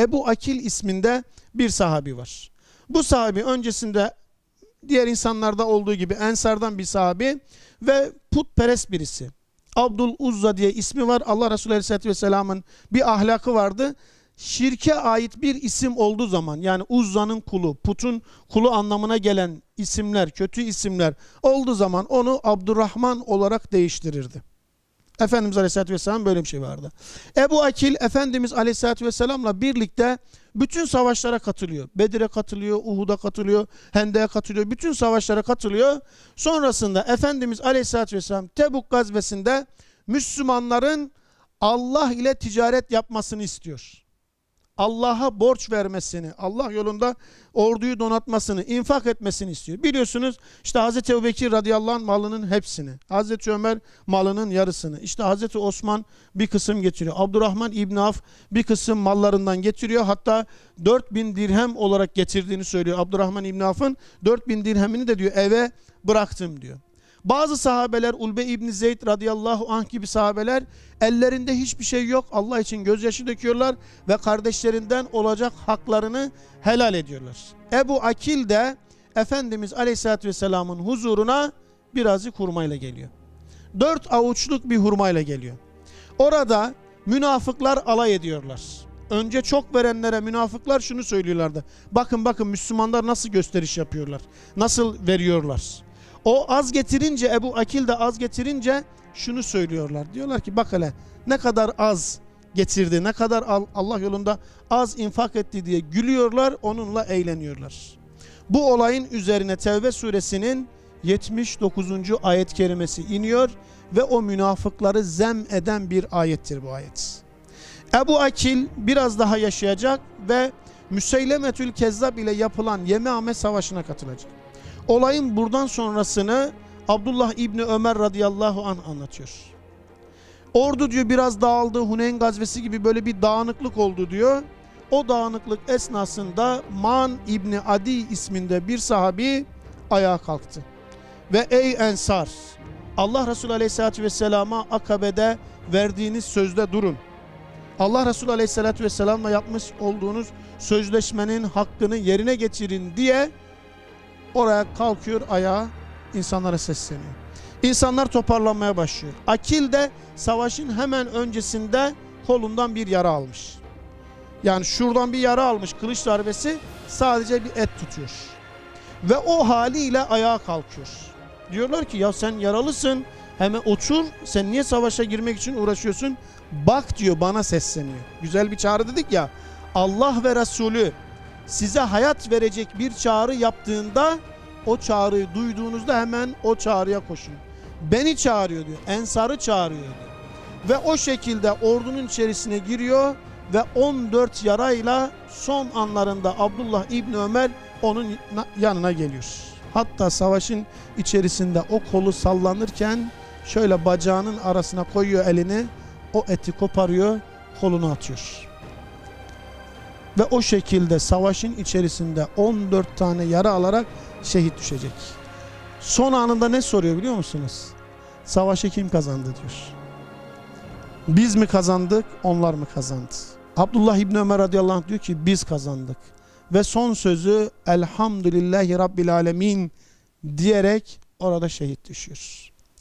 Ebu Akil isminde bir sahabi var. Bu sahabi öncesinde diğer insanlarda olduğu gibi Ensardan bir sahabi ve putperest birisi. Abdul Uzza diye ismi var. Allah Resulü Aleyhisselatü Vesselam'ın bir ahlakı vardı. Şirke ait bir isim olduğu zaman yani Uzza'nın kulu, putun kulu anlamına gelen isimler, kötü isimler olduğu zaman onu Abdurrahman olarak değiştirirdi. Efendimiz Aleyhisselatü Vesselam böyle bir şey vardı. Ebu Akil Efendimiz Aleyhisselatü Vesselam'la birlikte bütün savaşlara katılıyor. Bedir'e katılıyor, Uhud'a katılıyor, Hendek'e katılıyor. Bütün savaşlara katılıyor. Sonrasında Efendimiz Aleyhisselatü Vesselam Tebuk gazvesinde Müslümanların Allah ile ticaret yapmasını istiyor. Allah'a borç vermesini, Allah yolunda orduyu donatmasını, infak etmesini istiyor. Biliyorsunuz işte Hazreti Ebubekir radıyallahu anh malının hepsini, Hazreti Ömer malının yarısını, işte Hazreti Osman bir kısım getiriyor. Abdurrahman İbn Af bir kısım mallarından getiriyor. Hatta 4000 dirhem olarak getirdiğini söylüyor. Abdurrahman İbn Af'ın 4000 dirhemini de diyor eve bıraktım diyor. Bazı sahabeler Ulbe İbni Zeyd radıyallahu anh gibi sahabeler ellerinde hiçbir şey yok. Allah için gözyaşı döküyorlar ve kardeşlerinden olacak haklarını helal ediyorlar. Ebu Akil de Efendimiz Aleyhisselatü Vesselam'ın huzuruna birazcık hurmayla geliyor. Dört avuçluk bir hurmayla geliyor. Orada münafıklar alay ediyorlar. Önce çok verenlere münafıklar şunu söylüyorlardı. Bakın bakın Müslümanlar nasıl gösteriş yapıyorlar. Nasıl veriyorlar. O az getirince Ebu Akil de az getirince şunu söylüyorlar. Diyorlar ki bak hele ne kadar az getirdi, ne kadar al- Allah yolunda az infak etti diye gülüyorlar, onunla eğleniyorlar. Bu olayın üzerine Tevbe suresinin 79. ayet kerimesi iniyor ve o münafıkları zem eden bir ayettir bu ayet. Ebu Akil biraz daha yaşayacak ve Müseylemetül Kezzab ile yapılan Yemame Savaşı'na katılacak. Olayın buradan sonrasını Abdullah İbni Ömer radıyallahu an anlatıyor. Ordu diyor biraz dağıldı. Huneyn gazvesi gibi böyle bir dağınıklık oldu diyor. O dağınıklık esnasında Man İbni Adi isminde bir sahabi ayağa kalktı. Ve ey Ensar Allah Resulü Aleyhisselatü Vesselam'a Akabe'de verdiğiniz sözde durun. Allah Resulü Aleyhisselatü Vesselam'la yapmış olduğunuz sözleşmenin hakkını yerine getirin diye oraya kalkıyor ayağa insanlara sesleniyor. İnsanlar toparlanmaya başlıyor. Akil de savaşın hemen öncesinde kolundan bir yara almış. Yani şuradan bir yara almış kılıç darbesi sadece bir et tutuyor. Ve o haliyle ayağa kalkıyor. Diyorlar ki ya sen yaralısın hemen otur sen niye savaşa girmek için uğraşıyorsun? Bak diyor bana sesleniyor. Güzel bir çağrı dedik ya. Allah ve Resulü size hayat verecek bir çağrı yaptığında o çağrıyı duyduğunuzda hemen o çağrıya koşun. Beni çağırıyor diyor. Ensar'ı çağırıyor diyor. Ve o şekilde ordunun içerisine giriyor ve 14 yarayla son anlarında Abdullah İbni Ömer onun na- yanına geliyor. Hatta savaşın içerisinde o kolu sallanırken şöyle bacağının arasına koyuyor elini, o eti koparıyor, kolunu atıyor. Ve o şekilde savaşın içerisinde 14 tane yara alarak şehit düşecek. Son anında ne soruyor biliyor musunuz? Savaşı kim kazandı diyor. Biz mi kazandık, onlar mı kazandı? Abdullah İbni Ömer radıyallahu anh diyor ki biz kazandık. Ve son sözü Elhamdülillahi Rabbil Alemin diyerek orada şehit düşüyor.